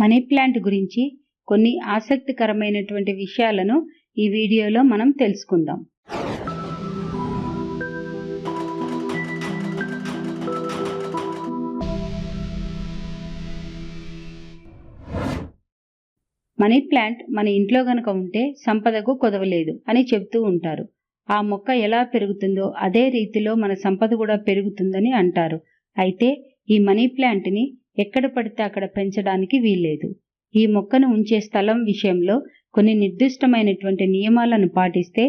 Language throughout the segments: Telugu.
మనీ ప్లాంట్ గురించి కొన్ని ఆసక్తికరమైనటువంటి విషయాలను ఈ వీడియోలో మనం తెలుసుకుందాం. మనీ ప్లాంట్ మన ఇంట్లో గనక ఉంటే సంపదకు కొదవలేదు అని చెప్తూ ఉంటారు. ఆ మొక్క ఎలా పెరుగుతుందో అదే రీతిలో మన సంపద కూడా పెరుగుతుందని అంటారు. అయితే ఈ మనీ ప్లాంట్ని ఎక్కడ పడితే అక్కడ పెంచడానికి వీల్లేదు. ఈ మొక్కను ఉంచే స్థలం విషయంలో కొన్ని నిర్దిష్టమైనటువంటి నియమాలను పాటిస్తే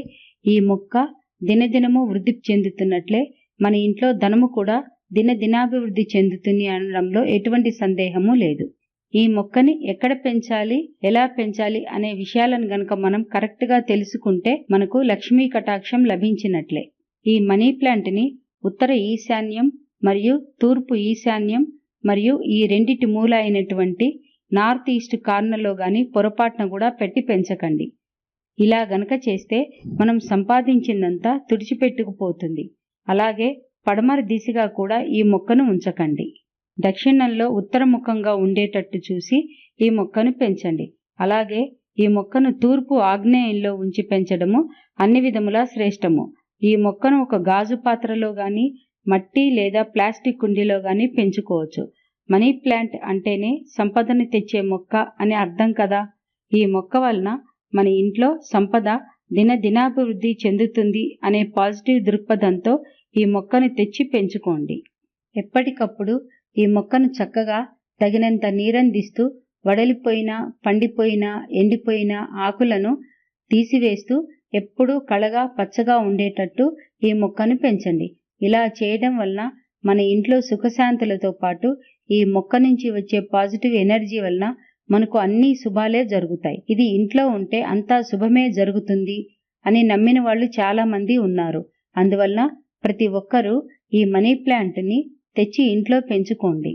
ఈ మొక్క దినదినము వృద్ధి చెందుతున్నట్లే మన ఇంట్లో ధనము కూడా దినదినాభివృద్ధి చెందుతుంది అనడంలో ఎటువంటి సందేహము లేదు. ఈ మొక్కని ఎక్కడ పెంచాలి ఎలా పెంచాలి అనే విషయాలను గనక మనం కరెక్ట్గా తెలుసుకుంటే మనకు లక్ష్మీ కటాక్షం లభించినట్లే. ఈ మనీ ప్లాంట్ని ఉత్తర ఈశాన్యం మరియు తూర్పు ఈశాన్యం మరియు ఈ రెండిటి మూల అయినటువంటి నార్త్ ఈస్ట్ కార్నర్లో కానీ పొరపాటున కూడా పెట్టి పెంచకండి. ఇలా గనక చేస్తే మనం సంపాదించిందంతా తుడిచిపెట్టుకుపోతుంది. అలాగే పడమర దిశగా కూడా ఈ మొక్కను ఉంచకండి. దక్షిణంలో ఉత్తరముఖంగా ఉండేటట్టు చూసి ఈ మొక్కను పెంచండి. అలాగే ఈ మొక్కను తూర్పు ఆగ్నేయంలో ఉంచి పెంచడము అన్ని విధములా శ్రేష్టము. ఈ మొక్కను ఒక గాజు పాత్రలో కానీ మట్టి లేదా ప్లాస్టిక్ కుండీలో కానీ పెంచుకోవచ్చు. మనీ ప్లాంట్ అంటేనే సంపదను తెచ్చే మొక్క అని అర్థం కదా. ఈ మొక్క వలన మన ఇంట్లో సంపద దినదినాభివృద్ధి చెందుతుంది అనే పాజిటివ్ దృక్పథంతో ఈ మొక్కను తెచ్చి పెంచుకోండి. ఎప్పటికప్పుడు ఈ మొక్కను చక్కగా తగినంత నీరందిస్తూ వడలిపోయిన పండిపోయిన ఎండిపోయిన ఆకులను తీసివేస్తూ ఎప్పుడూ కళగా పచ్చగా ఉండేటట్టు ఈ మొక్కను పెంచండి. ఇలా చేయడం వలన మన ఇంట్లో సుఖశాంతులతో పాటు ఈ మొక్క నుంచి వచ్చే పాజిటివ్ ఎనర్జీ వలన మనకు అన్ని శుభాలే జరుగుతాయి. ఇది ఇంట్లో ఉంటే అంతా శుభమే జరుగుతుంది అని నమ్మిన వాళ్ళు చాలా మంది ఉన్నారు. అందువలన ప్రతి ఒక్కరూ ఈ మనీ ప్లాంట్ని తెచ్చి ఇంట్లో పెంచుకోండి.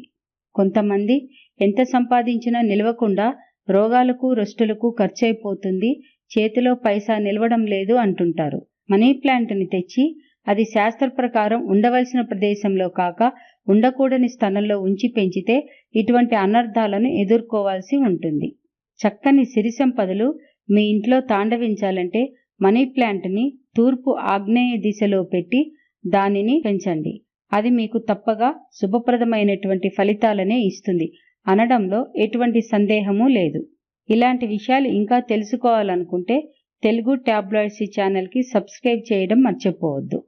కొంతమంది ఎంత సంపాదించినా నిలవకుండా రోగాలకు రొస్టులకు ఖర్చయిపోతుంది చేతిలో పైసా నిలవడం లేదు అంటుంటారు. మనీ ప్లాంట్ని తెచ్చి అది శాస్త్ర ప్రకారం ఉండవలసిన ప్రదేశంలో కాక ఉండకూడని స్థలంలో ఉంచి పెంచితే ఇటువంటి అనర్థాలను ఎదుర్కోవాల్సి ఉంటుంది. చక్కని సిరి సంపదలు మీ ఇంట్లో తాండవించాలంటే మనీ ప్లాంట్ని తూర్పు ఆగ్నేయ దిశలో పెట్టి దానిని పెంచండి. అది మీకు తప్పగా శుభప్రదమైనటువంటి ఫలితాలనే ఇస్తుంది. అనడంలో ఎటువంటి సందేహము లేదు. ఇలాంటి విషయాలు ఇంకా తెలుసుకోవాలనుకుంటే తెలుగు ట్యాబ్లాయిడ్స్ ఛానల్కి సబ్స్క్రైబ్ చేయడం మర్చిపోవద్దు.